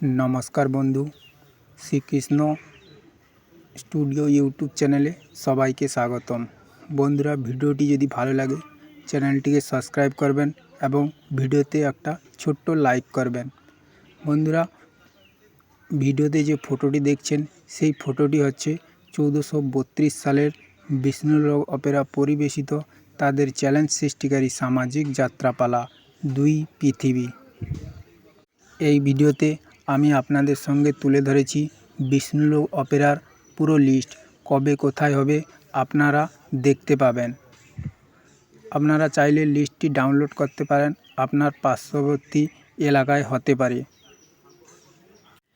নমস্কার বন্ধু, Shrikrishna studio YouTube চ্যানেলে সবাইকে স্বাগতম। বন্ধুরা, ভিডিওটি যদি ভালো লাগে, চ্যানেলটিকে সাবস্ক্রাইব করবেন এবং ভিডিওতে একটা ছোট্ট লাইক করবেন। বন্ধুরা, ভিডিওতে যে ফটোটি দেখছেন, সেই ফটোটি হচ্ছে চৌদ্দশো সালের বিষ্ণুলোক অপেরা পরিবেশিত তাদের চ্যালেঞ্জ সৃষ্টিকারী সামাজিক যাত্রাপালা, দুই পৃথিবী। এই ভিডিওতে আমি আপনাদের সঙ্গে তুলে ধরেছি বিষ্ণুলোক অপেরার পুরো লিস্ট। কবে কোথায় হবে আপনারা দেখতে পাবেন। আপনারা চাইলে লিস্টটি ডাউনলোড করতে পারেন। আপনার পার্শ্ববর্তী এলাকায় হতে পারে।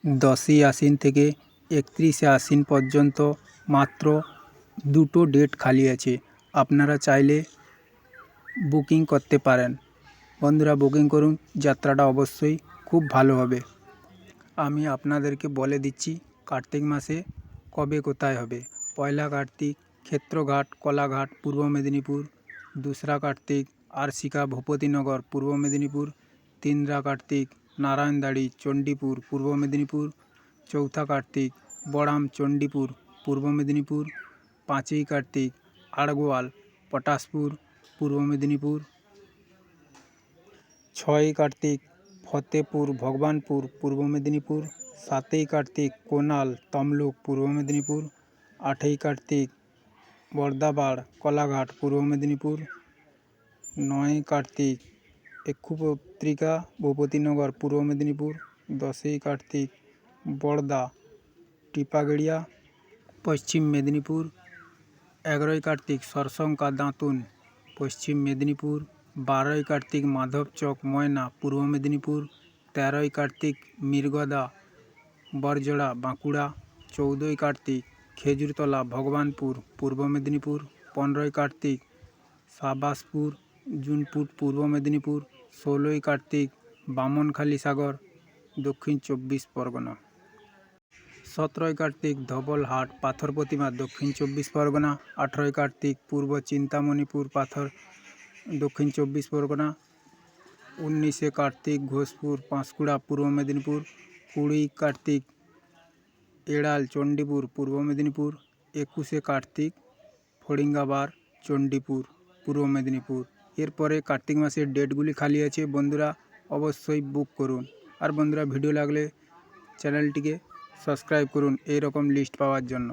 দশই আশ্বিন থেকে একত্রিশে আশ্বিন পর্যন্ত মাত্র দুটো ডেট খালি আছে। আপনারা চাইলে বুকিং করতে পারেন। বন্ধুরা, বুকিং করুন। যাত্রাটা অবশ্যই খুব ভালো হবে। আমি আপনাদেরকে বলে দিচ্ছি, কার্তিক মাসে কবে কোথায় হবে? পয়লা কার্তিক, ক্ষেত্রঘাট, কলাঘাট, পূর্ব মেদিনীপুর, দোসরা কার্তিক আরসিকা ভূপতিনগর, পূর্ব মেদিনীপুর, তিনরা কার্তিক, নারায়ণদাড়ি, চণ্ডীপুর, পূর্ব মেদিনীপুর, চৌথা কার্তিক, বড়াম, চণ্ডীপুর, পূর্ব মেদিনীপুর, পাঁচই কার্তিক, আড়গোয়াল, পটাশপুর, পূর্ব মেদিনীপুর। ছয়ই কার্তিক ফতেপুর ভগবানপুর পূর্ব মেদিনীপুর সাতই কার্তিক কোনাল তমলুক পূর্ব মেদিনীপুর আটই কার্তিক বর্দাবাড় কলাঘাট পূর্ব মেদিনীপুর নয়ই কার্তিক এক্ষুপত্রিকা ভূপতিনগর পূর্ব মেদিনীপুর দশই কার্তিক বড়দা টিপাগড়িয়া পশ্চিম মেদিনীপুর এগারোই কার্তিক সরসংকা দাঁতুন পশ্চিম মেদিনীপুর বারোই কার্তিক মাধবচক ময়না, পূর্ব মেদিনীপুর, তেরোই কার্তিক, মির্গদা, বরজড়া, বাঁকুড়া, চৌদ্দই কার্তিক, খেজুরতলা, ভগবানপুর, পূর্ব মেদিনীপুর, পনেরোই কার্তিক সাবাসপুর জুনপুট, পূর্ব মেদিনীপুর, ষোলোই কার্তিক, বামনখালী সাগর, দক্ষিণ চব্বিশ পরগনা। সতেরোই কার্তিক ধবলহাট পাথর প্রতিমা, দক্ষিণ চব্বিশ পরগনা। আঠেরোই কার্তিক, পূর্ব চিন্তামণিপুর, পাথর দক্ষিণ চব্বিশ পরগনা, উনিশে কার্তিক, ঘোষপুর, পাঁশকুড়া, পূর্ব মেদিনীপুর, কুড়ি কার্তিক, এড়াল, চণ্ডীপুর, পূর্ব মেদিনীপুর, একুশে কার্তিক ফড়িঙ্গাবার চণ্ডীপুর, পূর্ব মেদিনীপুর। এরপরে কার্তিক মাসের ডেটগুলি খালি আছে। বন্ধুরা, অবশ্যই বুক করুন। আর বন্ধুরা ভিডিও লাগলে চ্যানেলটিকে সাবস্ক্রাইব করুন। এই রকম লিস্ট পাওয়ার জন্য।